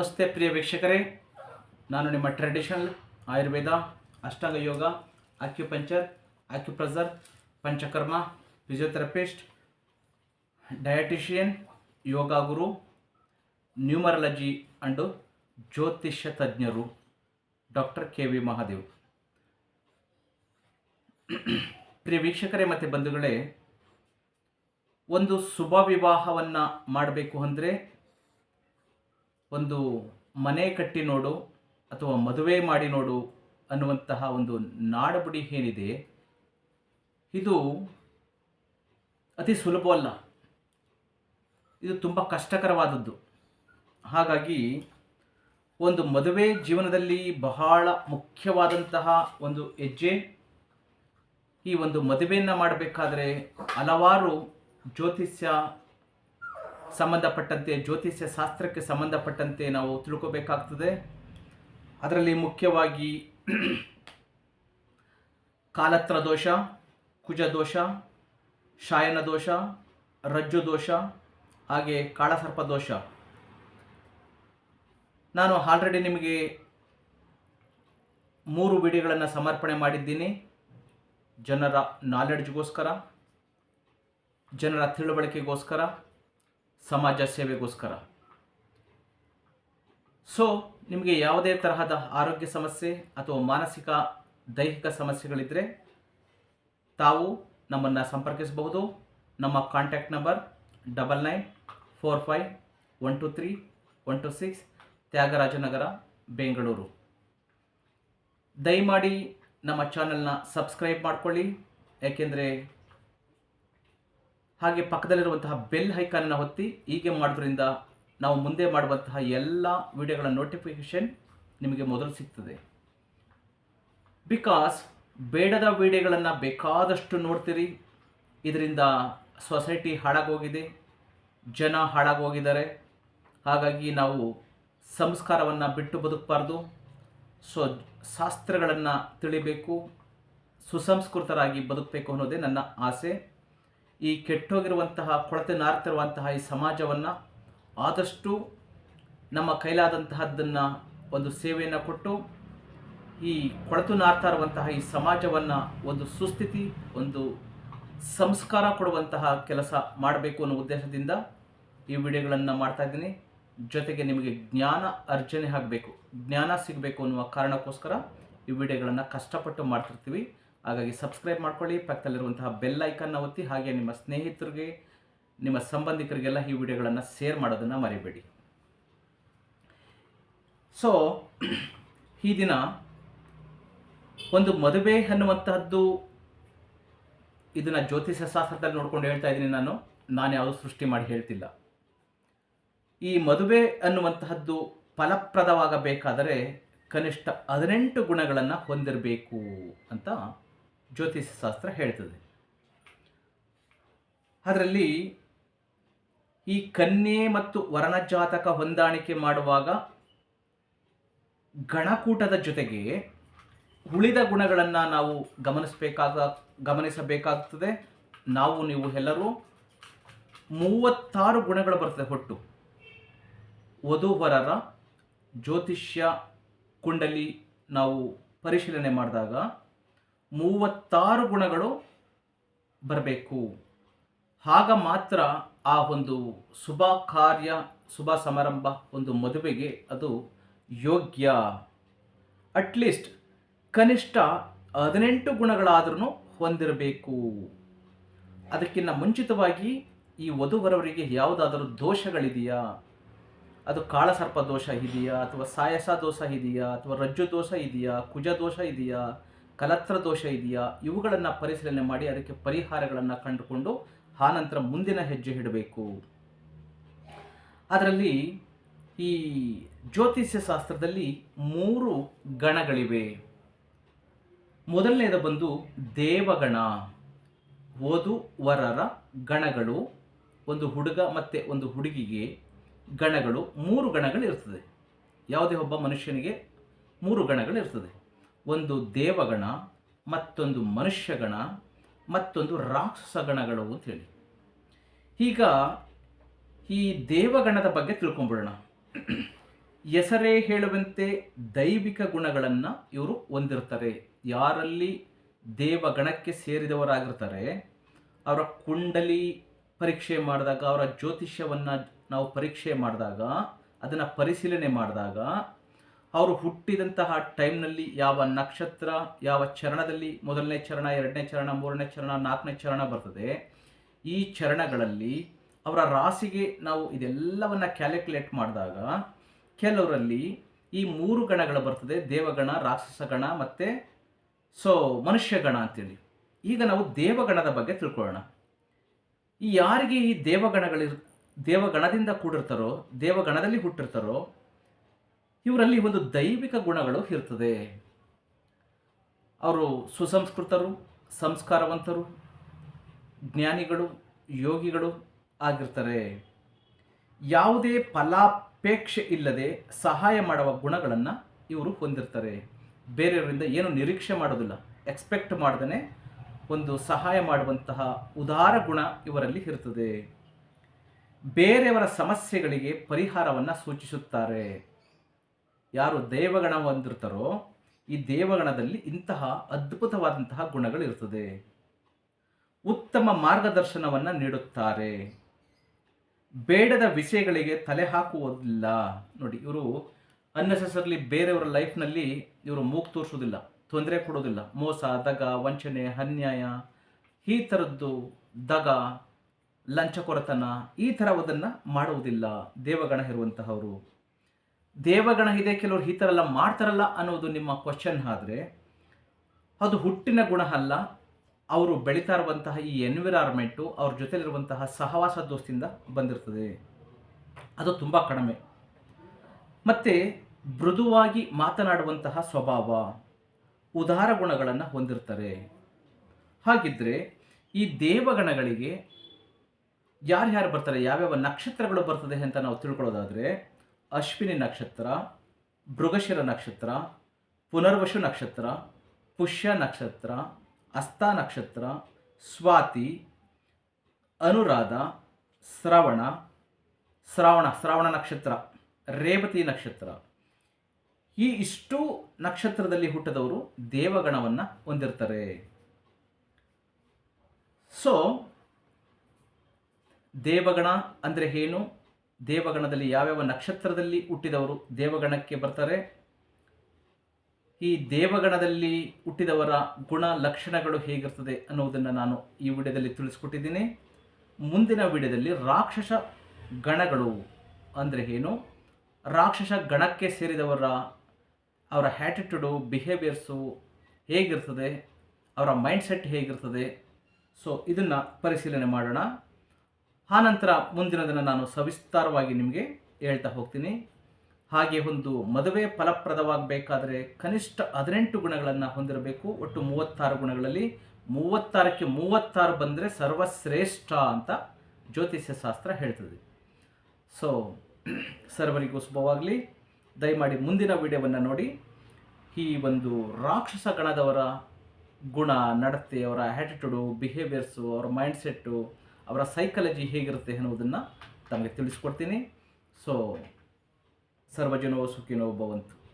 ನಮಸ್ತೆ ಪ್ರಿಯ ವೀಕ್ಷಕರೇ. ನಾನು ನಿಮ್ಮ traditional Ayurveda, Ashtanga yoga acupuncture acupressure Panchakarma physiotherapist dietician yoga guru numerology and ಜ್ಯೋತಿಷ್ಯ ತಜ್ಞರು ಡಾಕ್ಟರ್ ಕೆ ವಿ ಮಹಾದೇವ್. ಪ್ರಿಯ ವೀಕ್ಷಕರೇ, ಮತ್ತು ಬಂಧುಗಳೇ, ಒಂದು ಶುಭ ವಿವಾಹವನ್ನು ಮಾಡಬೇಕು ಅಂದರೆ ಒಂದು ಮನೆ ಕಟ್ಟಿ ನೋಡು ಅಥವಾ ಮದುವೆ ಮಾಡಿ ನೋಡು ಅನ್ನುವಂತಹ ಒಂದು ನಾಡಬುಡಿ ಏನಿದೆ, ಇದು ಅತಿ ಸುಲಭವಲ್ಲ. ಇದು ತುಂಬ ಕಷ್ಟಕರವಾದದ್ದು. ಹಾಗಾಗಿ ಒಂದು ಮದುವೆ ಜೀವನದಲ್ಲಿ ಬಹಳ ಮುಖ್ಯವಾದಂತಹ ಒಂದು ಹೆಜ್ಜೆ. ಈ ಒಂದು ಮದುವೆಯನ್ನು ಮಾಡಬೇಕಾದ್ರೆ ಹಲವಾರು ಜ್ಯೋತಿಷ್ಯ ಸಂಬಂಧಪಟ್ಟಂತೆ, ಜ್ಯೋತಿಷ್ಯ ಶಾಸ್ತ್ರಕ್ಕೆ ಸಂಬಂಧಪಟ್ಟಂತೆ ನಾವು ತಿಳ್ಕೋಬೇಕಾಗ್ತದೆ. ಅದರಲ್ಲಿ ಮುಖ್ಯವಾಗಿ ಕಾಲತ್ರ ದೋಷ, ಕುಜ ದೋಷ, ಶಾಯನ ದೋಷ, ರಜ್ಜು ದೋಷ, ಹಾಗೆ ಕಾಳಸರ್ಪ ದೋಷ. ನಾನು ಆಲ್ರೆಡಿ ನಿಮಗೆ ಮೂರು ವಿಡಿಯೋಗಳನ್ನು ಸಮರ್ಪಣೆ ಮಾಡಿದ್ದೀನಿ. ಜನರ ನಾಲೆಡ್ಜ್ಗೋಸ್ಕರ ಜನರ ತಿಳುವಳಿಕೆಗೋಸ್ಕರ. ಸಮಾಜ ಸೇವೆಗೋಸ್ಕರ. ಸೊ ನಿಮಗೆ ಯಾವುದೇ ತರಹದ ಆರೋಗ್ಯ ಸಮಸ್ಯೆ ಅಥವಾ ಮಾನಸಿಕ, ದೈಹಿಕ ಸಮಸ್ಯೆಗಳಿದ್ದರೆ ತಾವು ನಮ್ಮನ್ನು ಸಂಪರ್ಕಿಸಬಹುದು. ನಮ್ಮ contact number double nine four five one two three one two six Tyagarajanagar, Bengaluru. ದಯಮಾಡಿ ನಮ್ಮ ಚಾನಲ್ನ ಸಬ್ಸ್ಕ್ರೈಬ್ ಮಾಡಿಕೊಳ್ಳಿ. ಯಾಕೆಂದರೆ ಹಾಗೆ ಪಕ್ಕದಲ್ಲಿರುವಂತಹ ಬೆಲ್ ಐಕಾನನ್ನು ಒತ್ತಿ ಹೀಗೆ ಮಾಡೋದ್ರಿಂದ ನಾವು ಮುಂದೆ ಮಾಡುವಂತಹ ಎಲ್ಲ ವಿಡಿಯೋಗಳ ನೋಟಿಫಿಕೇಷನ್ ನಿಮಗೆ ಮೊದಲು ಸಿಗ್ತದೆ. ಬಿಕಾಸ್ ಬೇಡದ ವಿಡಿಯೋಗಳನ್ನು ಬೇಕಾದಷ್ಟು ನೋಡ್ತೀರಿ. ಇದರಿಂದ ಸೊಸೈಟಿ ಹಾಳಾಗೋಗಿದೆ. ಜನ ಹಾಳಾಗೋಗಿದ್ದಾರೆ. ಹಾಗಾಗಿ ನಾವು ಸಂಸ್ಕಾರವನ್ನು ಬಿಟ್ಟು ಬದುಕಬಾರ್ದು. ಸೊ ಶಾಸ್ತ್ರಗಳನ್ನು ತಿಳಿಬೇಕು. ಸುಸಂಸ್ಕೃತರಾಗಿ ಬದುಕಬೇಕು ಅನ್ನೋದೇ ನನ್ನ ಆಸೆ. ಈ ಕೆಟ್ಟೋಗಿರುವಂತಹ, ಕೊಳತೆ ನಾರ್ತಿರುವಂತಹ ಈ ಸಮಾಜವನ್ನು ಆದಷ್ಟು ನಮ್ಮ ಕೈಲಾದಂತಹದ್ದನ್ನು ಒಂದು ಸೇವೆಯನ್ನು ಕೊಟ್ಟು, ಈ ಕೊಳತು ನಾರ್ತಾ ಇರುವಂತಹ ಈ ಸಮಾಜವನ್ನು ಒಂದು ಸುಸ್ಥಿತಿ, ಒಂದು ಸಂಸ್ಕಾರ ಕೊಡುವಂತಹ ಕೆಲಸ ಮಾಡಬೇಕು ಅನ್ನೋ ಉದ್ದೇಶದಿಂದ ಈ ವಿಡಿಯೋಗಳನ್ನು ಮಾಡ್ತಾ ಇದ್ದೀನಿ. ಜೊತೆಗೆ ನಿಮಗೆ ಜ್ಞಾನ ಅರ್ಜನೆ ಆಗಬೇಕು. ಜ್ಞಾನ ಸಿಗಬೇಕು ಅನ್ನುವ ಕಾರಣಕ್ಕೋಸ್ಕರ ಈ ವಿಡಿಯೋಗಳನ್ನು ಕಷ್ಟಪಟ್ಟು ಮಾಡ್ತಿರ್ತೀವಿ. ಹಾಗಾಗಿ ಸಬ್ಸ್ಕ್ರೈಬ್ ಮಾಡ್ಕೊಳ್ಳಿ, ಪಕ್ಕದಲ್ಲಿರುವಂತಹ ಬೆಲ್ ಐಕನ್ನ ಒತ್ತಿ, ಹಾಗೆ ನಿಮ್ಮ ಸ್ನೇಹಿತರಿಗೆ, ನಿಮ್ಮ ಸಂಬಂಧಿಕರಿಗೆಲ್ಲ ಈ ವಿಡಿಯೋಗಳನ್ನು ಶೇರ್ ಮಾಡೋದನ್ನು ಮರಿಬೇಡಿ. ಸೊ ಈ ದಿನ ಒಂದು ಮದುವೆ ಅನ್ನುವಂತಹದ್ದು, ಇದನ್ನು ಜ್ಯೋತಿಷ್ಯ ಶಾಸ್ತ್ರದಲ್ಲಿ ನೋಡ್ಕೊಂಡು ಹೇಳ್ತಾ ಇದ್ದೀನಿ ನಾನು. ನಾನು ಯಾವುದು ಸೃಷ್ಟಿ ಮಾಡಿ ಹೇಳ್ತಿಲ್ಲ. ಈ ಮದುವೆ ಅನ್ನುವಂತಹದ್ದು ಫಲಪ್ರದವಾಗಬೇಕಾದರೆ ಕನಿಷ್ಠ ಹದಿನೆಂಟು ಗುಣಗಳನ್ನು ಹೊಂದಿರಬೇಕು ಅಂತ ಜ್ಯೋತಿಷ್ಯ ಶಾಸ್ತ್ರ ಹೇಳ್ತದೆ. ಅದರಲ್ಲಿ ಈ ಕನ್ಯೆ ಮತ್ತು ವರ್ಣಜಾತಕ ಜಾತಕ ಹೊಂದಾಣಿಕೆ ಮಾಡುವಾಗ ಗಣಕೂಟದ ಜೊತೆಗೆ ಉಳಿದ ಗುಣಗಳನ್ನು ನಾವು ಗಮನಿಸಬೇಕಾದ, ಗಮನಿಸಬೇಕಾಗ್ತದೆ. ನಾವು, ನೀವು ಎಲ್ಲರೂ ಮೂವತ್ತಾರು ಗುಣಗಳು ಬರ್ತದೆ ಒಟ್ಟು. ವಧುವರರ ಜ್ಯೋತಿಷ್ಯ ಕುಂಡಲಿ ನಾವು ಪರಿಶೀಲನೆ ಮಾಡಿದಾಗ ಮೂವತ್ತಾರು ಗುಣಗಳು ಬರಬೇಕು. ಆಗ ಮಾತ್ರ ಆ ಒಂದು ಶುಭ ಕಾರ್ಯ, ಶುಭ ಸಮಾರಂಭ ಒಂದು ಮದುವೆಗೆ ಅದು ಯೋಗ್ಯ. ಅಟ್ಲೀಸ್ಟ್ ಕನಿಷ್ಠ ಹದಿನೆಂಟು ಗುಣಗಳಾದ್ರೂ ಹೊಂದಿರಬೇಕು. ಅದಕ್ಕಿಂತ ಮುಂಚಿತವಾಗಿ ಈ ವಧುವರವರಿಗೆ ಯಾವುದಾದರೂ ದೋಷಗಳಿದೆಯಾ? ಅದು ಕಾಳಸರ್ಪ ದೋಷ ಇದೆಯಾ? ಅಥವಾ ಸಾಯಸ ದೋಷ ಇದೆಯಾ? ಅಥವಾ ರಜ್ಜು ದೋಷ ಇದೆಯಾ? ಕುಜ ದೋಷ ಇದೆಯಾ? ಕಲತ್ರ ದೋಷ ಇದೆಯಾ? ಇವುಗಳನ್ನು ಪರಿಶೀಲನೆ ಮಾಡಿ ಅದಕ್ಕೆ ಪರಿಹಾರಗಳನ್ನು ಕಂಡುಕೊಂಡು ಆನಂತರ ಮುಂದಿನ ಹೆಜ್ಜೆ ಇಡಬೇಕು. ಅದರಲ್ಲಿ ಈ ಜ್ಯೋತಿಷ್ಯ ಶಾಸ್ತ್ರದಲ್ಲಿ ಮೂರು ಗಣಗಳಿವೆ. ಮೊದಲನೇದು ಬಂದು ದೇವಗಣ. ಓದು ವರರ ಗಣಗಳು, ಒಂದು ಹುಡುಗ ಮತ್ತು ಒಂದು ಹುಡುಗಿಗೆ ಗಣಗಳು, ಮೂರು ಗಣಗಳು ಇರ್ತದೆ ಯಾವುದೇ ಒಬ್ಬ ಮನುಷ್ಯನಿಗೆ ಮೂರು ಗಣಗಳು ಇರ್ತದೆ ಒಂದು ದೇವಗಣ, ಮತ್ತೊಂದು ಮನುಷ್ಯಗಣ, ಮತ್ತೊಂದು ರಾಕ್ಷಸ ಗಣಗಳು ಅಂತ ಹೇಳಿ. ಈಗ ಈ ದೇವಗಣದ ಬಗ್ಗೆ ತಿಳ್ಕೊಂಬಿಡೋಣ. ಹೆಸರೇ ಹೇಳುವಂತೆ ದೈವಿಕ ಗುಣಗಳನ್ನು ಇವರು ಹೊಂದಿರ್ತಾರೆ. ಯಾರಲ್ಲಿ ದೇವಗಣಕ್ಕೆ ಸೇರಿದವರಾಗಿರ್ತಾರೆ, ಅವರ ಕುಂಡಲಿ ಪರೀಕ್ಷೆ ಮಾಡಿದಾಗ, ಅವರ ಜ್ಯೋತಿಷ್ಯವನ್ನು ನಾವು ಪರೀಕ್ಷೆ ಮಾಡಿದಾಗ, ಅದನ್ನು ಪರಿಶೀಲನೆ ಮಾಡಿದಾಗ ಅವರು ಹುಟ್ಟಿದಂತಹ ಟೈಮ್ನಲ್ಲಿ ಯಾವ ನಕ್ಷತ್ರ, ಯಾವ ಚರಣದಲ್ಲಿ ಮೊದಲನೇ ಚರಣ, ಎರಡನೇ ಚರಣ, ಮೂರನೇ ಚರಣ, ನಾಲ್ಕನೇ ಚರಣ ಬರ್ತದೆ, ಈ ಚರಣಗಳಲ್ಲಿ ಅವರ ರಾಶಿಗೆ ನಾವು ಇದೆಲ್ಲವನ್ನು ಕ್ಯಾಲ್ಕುಲೇಟ್ ಮಾಡಿದಾಗ ಕೆಲವರಲ್ಲಿ ಈ ಮೂರು ಗಣಗಳು ಬರ್ತದೆ, ದೇವಗಣ ರಾಕ್ಷಸಗಣ ಮತ್ತು ಸೊ ಮನುಷ್ಯಗಣ ಅಂತೇಳಿ. ಈಗ ನಾವು ದೇವಗಣದ ಬಗ್ಗೆ ತಿಳ್ಕೊಳ್ಳೋಣ. ಈ ಯಾರಿಗೆ ಈ ದೇವಗಣಗಳಿರ್ ದೇವಗಣದಿಂದ ಕೂಡಿರ್ತಾರೋ, ದೇವಗಣದಲ್ಲಿ ಹುಟ್ಟಿರ್ತಾರೋ ಇವರಲ್ಲಿ ಒಂದು ದೈವಿಕ ಗುಣಗಳು ಇರ್ತದೆ. ಅವರು ಸುಸಂಸ್ಕೃತರು, ಸಂಸ್ಕಾರವಂತರು, ಜ್ಞಾನಿಗಳು, ಯೋಗಿಗಳು ಆಗಿರ್ತಾರೆ. ಯಾವುದೇ ಫಲಾಪೇಕ್ಷೆ ಇಲ್ಲದೆ ಸಹಾಯ ಮಾಡುವ ಗುಣಗಳನ್ನು ಇವರು ಹೊಂದಿರ್ತಾರೆ. ಬೇರೆಯವರಿಂದ ಏನು ನಿರೀಕ್ಷೆ ಮಾಡೋದಿಲ್ಲ, ಎಕ್ಸ್ಪೆಕ್ಟ್ ಮಾಡ್ದೇ ಒಂದು ಸಹಾಯ ಮಾಡುವಂತಹ ಉದಾರ ಗುಣ ಇವರಲ್ಲಿ ಇರ್ತದೆ. ಬೇರೆಯವರ ಸಮಸ್ಯೆಗಳಿಗೆ ಪರಿಹಾರವನ್ನು ಸೂಚಿಸುತ್ತಾರೆ. ಯಾರು ದೇವಗಣ ಹೊಂದಿರ್ತಾರೋ ಈ ದೇವಗಣದಲ್ಲಿ ಇಂತಹ ಅದ್ಭುತವಾದಂತಹ ಗುಣಗಳು ಇರ್ತದೆ ಉತ್ತಮ ಮಾರ್ಗದರ್ಶನವನ್ನು ನೀಡುತ್ತಾರೆ. ಬೇಡದ ವಿಷಯಗಳಿಗೆ ತಲೆ ಹಾಕುವುದಿಲ್ಲ. ನೋಡಿ, ಇವರು ಅನ್ನೆಸೆಸರ್ಲಿ ಬೇರೆಯವರ ಲೈಫ್ನಲ್ಲಿ ಇವರು ಮೂಗು ತೋರಿಸೋದಿಲ್ಲ ತೊಂದರೆ ಕೊಡೋದಿಲ್ಲ ಮೋಸ, ದಗ, ವಂಚನೆ, ಅನ್ಯಾಯ, ಈ ಥರದ್ದು ದಗ, ಲಂಚಕೊರತನ ಈ ಥರವುದನ್ನು ಮಾಡುವುದಿಲ್ಲ ದೇವಗಣ ಇರುವಂತಹವರು. ದೇವಗಣ ಇದೆ ಕೆಲವರು ಈ ಥರ ಎಲ್ಲ ಮಾಡ್ತಾರಲ್ಲ ಅನ್ನೋದು ನಿಮ್ಮ ಕ್ವಶನ್ ಆದರೆ, ಅದು ಹುಟ್ಟಿನ ಗುಣ ಅಲ್ಲ. ಅವರು ಬೆಳೀತಾ ಇರುವಂತಹ ಈ ಎನ್ವಿರಾನ್ಮೆಂಟು ಅವ್ರ ಜೊತೆಲಿರುವಂತಹ ಸಹವಾಸ ದೋಸ್ತಿಂದ ಬಂದಿರ್ತದೆ. ಅದು ತುಂಬ ಕಡಿಮೆ. ಮತ್ತು ಮೃದುವಾಗಿ ಮಾತನಾಡುವಂತಹ ಸ್ವಭಾವ, ಉದಾರ ಗುಣಗಳನ್ನು ಹೊಂದಿರ್ತಾರೆ. ಹಾಗಿದ್ದರೆ ಈ ದೇವಗಣಗಳಿಗೆ ಯಾರ್ಯಾರು ಬರ್ತಾರೆ, ಯಾವ್ಯಾವ ನಕ್ಷತ್ರಗಳು ಬರ್ತದೆ ಅಂತ ನಾವು ತಿಳ್ಕೊಳ್ಳೋದಾದರೆ ಅಶ್ವಿನಿ ನಕ್ಷತ್ರ ಮೃಗಶಿರ ನಕ್ಷತ್ರ, ಪುನರ್ವಶು ನಕ್ಷತ್ರ, ಪುಷ್ಯ ನಕ್ಷತ್ರ ಹಸ್ತ ನಕ್ಷತ್ರ, ಸ್ವಾತಿ, ಅನುರಾಧ, ಶ್ರವಣ, ಶ್ರಾವಣ ಶ್ರಾವಣ ನಕ್ಷತ್ರ, ರೇವತಿ ನಕ್ಷತ್ರ. ಈ ಇಷ್ಟು ನಕ್ಷತ್ರದಲ್ಲಿ ಹುಟ್ಟಿದವರು ದೇವಗಣವನ್ನು ಹೊಂದಿರ್ತಾರೆ. ಸೊ ದೇವಗಣ ಅಂದರೆ ಏನು? ದೇವಗಣದಲ್ಲಿ ಯಾವ್ಯಾವ ನಕ್ಷತ್ರದಲ್ಲಿ ಹುಟ್ಟಿದವರು ದೇವಗಣಕ್ಕೆ ಬರ್ತಾರೆ? ಈ ದೇವಗಣದಲ್ಲಿ ಹುಟ್ಟಿದವರ ಗುಣ ಲಕ್ಷಣಗಳು ಹೇಗಿರ್ತದೆ ಅನ್ನೋದನ್ನು ನಾನು ಈ ವಿಡಿಯೋದಲ್ಲಿ ತಿಳಿಸ್ಕೊಟ್ಟಿದ್ದೀನಿ. ಮುಂದಿನ ವಿಡಿಯೋದಲ್ಲಿ ರಾಕ್ಷಸ ಗಣಗಳು ಅಂದರೆ ಏನು? ರಾಕ್ಷಸ ಗಣಕ್ಕೆ ಸೇರಿದವರ ಅವರ ಹ್ಯಾಟಿಟ್ಯೂಡು ಬಿಹೇವಿಯರ್ಸು ಹೇಗಿರ್ತದೆ? ಅವರ ಮೈಂಡ್ಸೆಟ್ ಹೇಗಿರ್ತದೆ? ಸೊ ಇದನ್ನು ಪರಿಶೀಲನೆ ಮಾಡೋಣ. ಆನಂತರ ಮುಂದಿನದನ್ನು ನಾನು ಸವಿಸ್ತಾರವಾಗಿ ನಿಮಗೆ ಹೇಳ್ತಾ ಹೋಗ್ತೀನಿ. ಹಾಗೆ ಒಂದು ಮದುವೆ ಫಲಪ್ರದವಾಗಬೇಕಾದರೆ ಕನಿಷ್ಠ ಹದಿನೆಂಟು ಗುಣಗಳನ್ನು ಹೊಂದಿರಬೇಕು. ಒಟ್ಟು ಮೂವತ್ತಾರು ಗುಣಗಳಲ್ಲಿ ಮೂವತ್ತಾರಕ್ಕೆ ಮೂವತ್ತಾರು ಬಂದರೆ ಸರ್ವಶ್ರೇಷ್ಠ ಅಂತ ಜ್ಯೋತಿಷ್ಯ ಶಾಸ್ತ್ರ ಹೇಳ್ತದೆ. ಸೊ ಸರ್ವರಿಗೂ ಶುಭವಾಗಲಿ. ದಯಮಾಡಿ ಮುಂದಿನ ವಿಡಿಯೋವನ್ನು ನೋಡಿ. ಈ ಒಂದು ರಾಕ್ಷಸ ಗಣದವರ ಗುಣ, ನಡತೆ, ಅವರ ಆ್ಯಟಿಟ್ಯೂಡು ಬಿಹೇವಿಯರ್ಸು ಅವರ ಮೈಂಡ್ಸೆಟ್ಟು ಅವರ ಸೈಕಾಲಜಿ ಹೇಗಿರುತ್ತೆ ಅನ್ನೋದನ್ನು ತಮಗೆ ತಿಳಿಸ್ಕೊಡ್ತೀನಿ. ಸೊ ಸರ್ವಜನೋ ಸುಖಿನೋ ಭವಂತು.